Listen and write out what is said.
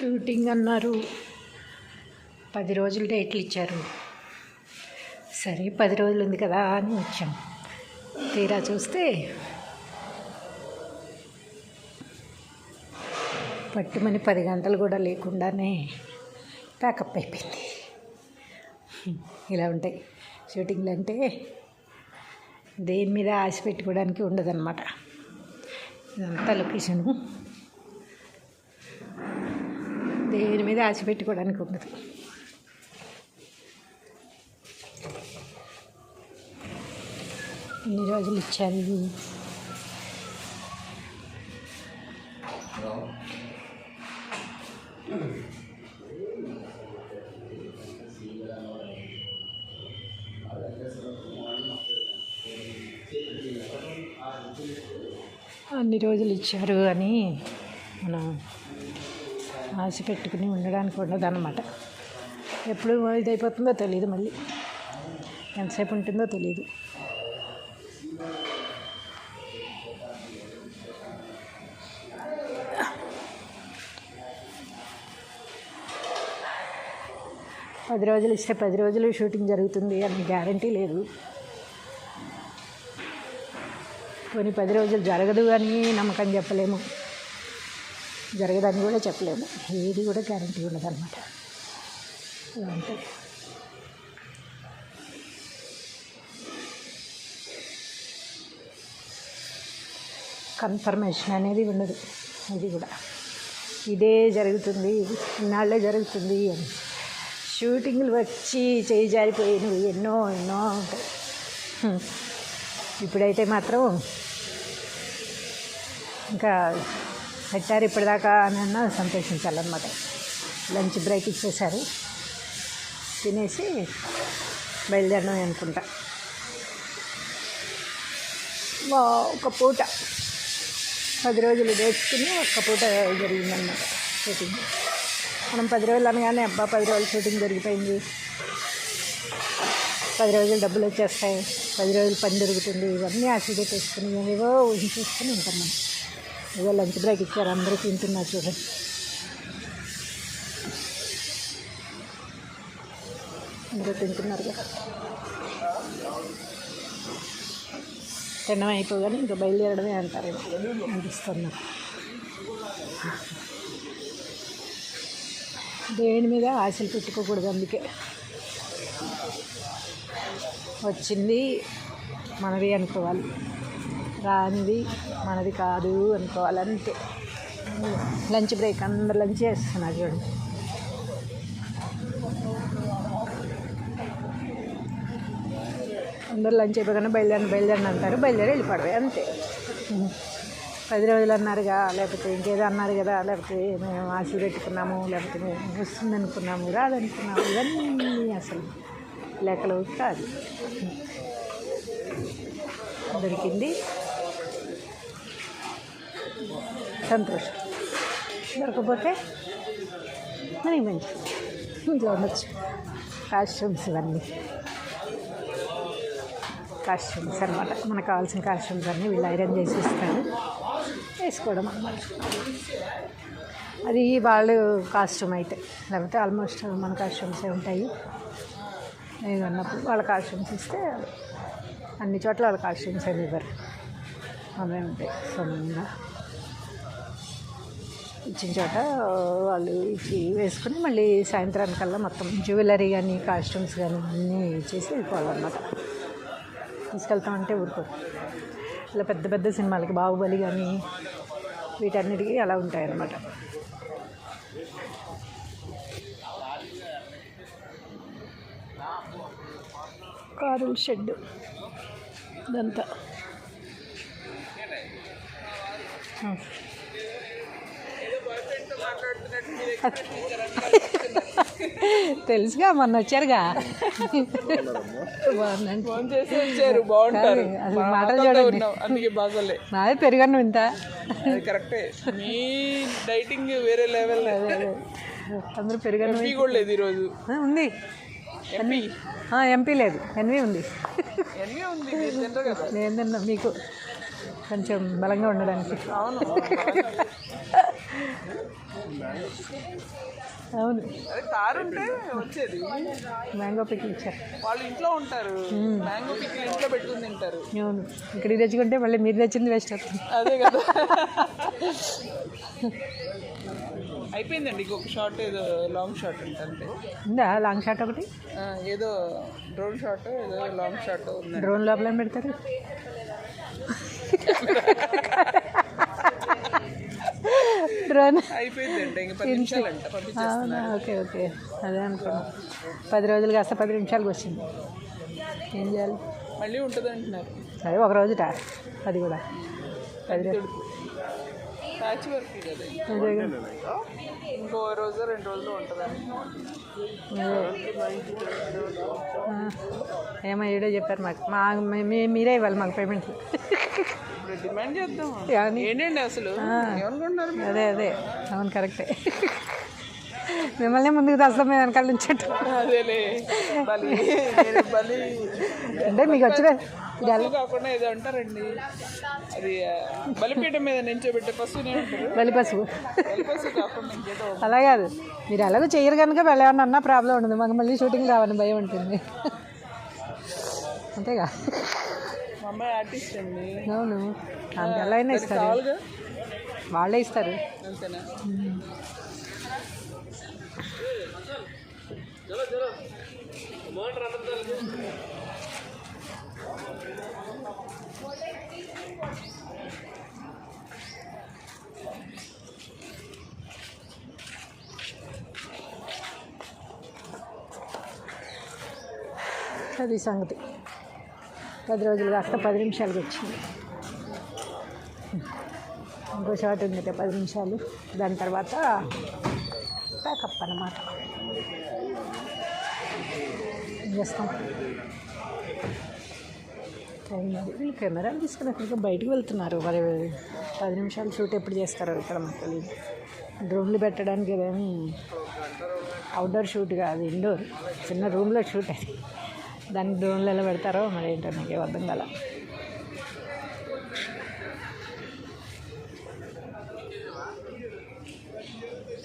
Shooting అన్నారు. పది రోజులు డేట్లు ఇచ్చారు. సరే పది రోజులు ఉంది కదా అని వచ్చాం. తీరా చూస్తే పట్టుమని పది గంటలు కూడా లేకుండానే ప్యాకప్ అయిపోయింది. ఇలా ఉంటాయి షూటింగ్లు అంటే దేని మీద ఆశ పెట్టుకోవడానికి ఉండదన్నమాట. ఇదంతా లొకేషను. దేని మీద ఆశ పెట్టుకోవడానికి ఉండదు. ఎన్ని రోజులు ఇచ్చారు? అన్ని రోజులు ఇచ్చారు అని మనం ఆశ పెట్టుకుని ఉండడానికి ఉండదన్నమాట. ఎప్పుడు ఇది అయిపోతుందో తెలియదు మళ్ళీ. ఎంతసేపు ఉంటుందో తెలియదు పది రోజులు ఇస్తే పది రోజులు షూటింగ్ జరుగుతుంది అని గ్యారంటీ లేదు. కొన్ని పది రోజులు జరగదు అని నమ్మకం చెప్పలేము. జరగదని కూడా చెప్పలేము. ఏది కూడా గ్యారంటీ ఉండదు అనమాట ఉంటుంది కన్ఫర్మేషన్ అనేది ఉండదు. ఇది కూడా. ఇదే జరుగుతుంది ఇన్నాళ్ళే జరుగుతుంది అని. షూటింగ్లు వచ్చి చేయి జారిపోయినవి ఎన్నో ఎన్నో ఉంటాయి. ఇప్పుడైతే మాత్రం ఇంకా పెట్టారు ఇప్పటిదాకా అని సంతోషించాలన్నమాట. లంచ్ బ్రేక్ ఇచ్చేశారు. తినేసి బయలుదేరడం అనుకుంటా. వా, ఒక పూట. పది రోజులు వేసుకుని ఒక్క పూట జరిగిందన్నమాట షూటింగ్. మనం పది రోజులు అనగానే అబ్బా పది రోజులు షూటింగ్ జరిగిపోయింది పది రోజులు డబ్బులు వచ్చేస్తాయి. పది రోజులు పని దొరుకుతుంది. ఇవన్నీ ఆశగా చేసుకుని ఏవేవో ఊహించేసుకుని ఉంటాం మనం. ఏదో లంచ్ బ్రేక్ ఇచ్చారు అందరూ తింటున్నారు చూడండి. అందరూ తింటున్నారు కదా. తినడం అయిపోగానే ఇంకా బయలుదేరడమే అంటారు అనిపిస్తున్నా దేని మీద ఆశలు పెట్టుకోకూడదు అందుకే. వచ్చింది మనది అనుకోవాలి. రానిది మనది కాదు అనుకోవాలి అంతే లంచ్ బ్రేక్ అందరు లంచ్ చేస్తున్నారు చూడండి అందరు లంచ్ అయిపోగానే బయలుదేరిన బయలుదేరిన అంటారు బయలుదేరి వెళ్ళిపోవడమే అంతే. పది రోజులు అన్నారుగా లేకపోతే ఇంకేదో అన్నారు కదా లేకపోతే మేము ఆశలు పెట్టుకున్నాము లేకపోతే మేము వస్తుంది అనుకున్నాము రాదనుకున్నాము ఇవన్నీ అసలు లెక్కలు కాదు దొరికింది. సంతోషం. దొరకపోతే మనకి మంచి. ఇంట్లో ఉండొచ్చు. కాస్ట్యూమ్స్ ఇవన్నీ. కాస్ట్యూమ్స్ అనమాట మనకు కావాల్సిన కాస్ట్యూమ్స్ అన్నీ వీళ్ళు ఐరన్ చేసి ఇస్తారు వేసుకోవడం అనమాట అది వాళ్ళు కాస్ట్యూమ్ అయితే. లేకపోతే ఆల్మోస్ట్ మన కాస్ట్యూమ్సే ఉంటాయి. నేను అన్నప్పుడు వాళ్ళ కాస్ట్యూమ్స్ ఇస్తే అన్ని చోట్ల వాళ్ళ కాస్ట్యూమ్స్ ఏమి ఇవ్వరు. అవే ఉంటాయి. సొంతంగా ఇచ్చిన చోట వాళ్ళు ఇచ్చి వేసుకుని మళ్ళీ సాయంత్రానికల్లా మొత్తం జ్యువెలరీ కానీ కాస్ట్యూమ్స్ కానీ అన్నీ ఇచ్చేసి వెళ్ళిపోవాలన్నమాట. తీసుకెళ్తామంటే ఊరుకోరు. ఇలా పెద్ద పెద్ద సినిమాలకి బాహుబలి కానీ వీటన్నిటికీ అలా ఉంటాయన్నమాట. కారుల షెడ్ ఇదంతా. తెలుసుగా మొన్న వచ్చారుగా. వచ్చారు బాగుంటారు. అసలు మాటలు చూడండి. అందుకే బాగోలే. నాది పెరిగాను ఇంత. కరెక్టే. మీ డైటింగ్ వేరే లెవెల్. అదే అదే. అందరూ పెరిగాను ఎంపీ కూడా లేదు ఈరోజు. ఉంది. ఎంపీ? ఎంపీ లేదు. ఎన్వి ఉంది. ఎన్ని ఉంది నేను తిన్నా మీకు కొంచెం బలంగా ఉండడానికి. అవును అవును. ఉంటే వచ్చేది. మ్యాంగో పిక్కి ఇచ్చారు. వాళ్ళు ఇంట్లో ఉంటారు. మ్యాంగో పిక్కి ఇంట్లో పెట్టుకుని తింటారు. అవును. ఇక్కడికి తెచ్చుకుంటే మళ్ళీ మీరు తెచ్చింది వేస్ట్ అవుతుంది. అదే కదా. అయిపోయిందండి ఇంకొక షార్ట్ ఏదో లాంగ్ షార్ట్ ఉంటుంది ఉందా? లాంగ్ షాట్ ఒకటి? ఏదో డ్రోన్ షాట్ ఏదో లాంగ్ షాట్ ఉంది డ్రోన్ లోపల పెడతారు? డ్రోన్ అవునా ఓకే ఓకే. అదే అనుకున్నాం. పది రోజులు కాస్త పది నిమిషాలకు వచ్చింది. ఏం చేయాలి? మళ్ళీ ఉంటుంది అంటున్నారు అదే ఒక రోజుట అది కూడా. పది రోజులు. ఇంకో రోజు రెండు రోజులు ఏమో ఏడో చెప్పారు మాకు. మా మీరే ఇవ్వాలి మాకు పేమెంట్ ఇప్పుడు డిమాండ్ చేద్దాం. ఏంటండి అసలు? అదే అదే. అవును కరెక్టే. మిమ్మల్ని ముందుకు తెస్తాం మేము వెనకాల నుంచి అంటే మీకు వచ్చిన కాకుండా ఏదో అంటారండి. అది బలిపీఠం మీద నించోబెట్టే పశువు ఇంకేదో అలా కాదు. మీరు ఎలాగో చెయ్యరు కనుక వెళ్ళేమన్నా అన్న ప్రాబ్లం ఉండదు. మాకు మళ్ళీ షూటింగ్ రావని భయం ఉంటుంది. అంతేగా. అమ్మాయి ఆర్టిస్ట్ అండి. అవును. ఎలా అయినా ఇస్తారు. వాళ్ళే ఇస్తారు. అంతేనా? అది సంగతి. పది రోజులు కాస్త పది నిమిషాలకు వచ్చింది ఇంకో షాట్ ఉంది పది నిమిషాలు. దాని తర్వాత ప్యాకప్ అన్నమాట. చేస్తాం? టైం అది వీళ్ళు కెమెరాలు తీసుకుని అక్కడికి బయటకు వెళ్తున్నారు. మరి పది నిమిషాలు షూట్ ఎప్పుడు చేస్తారో ఇక్కడ మాకు డ్రోన్లు పెట్టడానికి ఏదేమి అవుట్డోర్ షూట్ కాదు ఇండోర్ చిన్న రూమ్లో షూట్ అది. దాన్ని డ్రోన్లు ఎలా పెడతారో మరి ఏంటో నాకు అర్థం కాల.